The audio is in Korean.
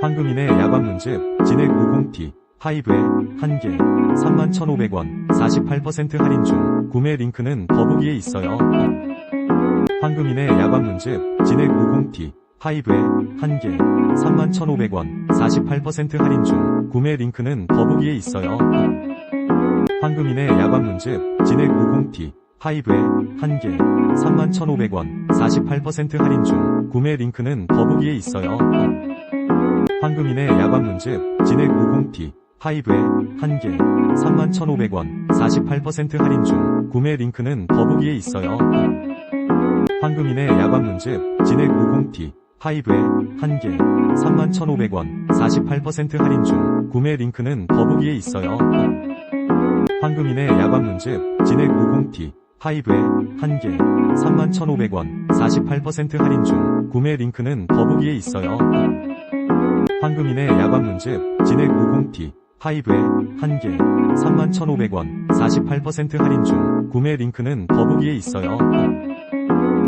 황금인의 야광 문즙, 진액 50T, 하이브에 1개, 31,500원, 48% 할인 중, 구매 링크는 더보기에 있어요. 황금인의 야광 문즙, 진액 50T, 하이브에 1개, 31,500원, 48% 할인 중, 구매 링크는 더보기에 있어요. 황금인의 야광 문즙, 진액 50T, 하이브에 1개, 31,500원, 48% 할인 중, 구매 링크는 더보기에 있어요. 황금인의 야광 문즙, 진액 50T, 하이브에 1개, 31,500원, 48% 할인 중, 구매 링크는 더보기에 있어요. 황금인의 야광 문즙, 진액 50T, 하이브에 1개, 31,500원, 48% 할인 중, 구매 링크는 더보기에 있어요. 황금인의 야광 문즙, 진액 50T, 하이브에 1개, 31,500원, 48% 할인 중, 구매 링크는 더보기에 있어요. 황금인의 야광 문즙, 진액 50T, 하이브에 1개, 31,500원, 48% 할인 중, 구매 링크는 더보기에 있어요.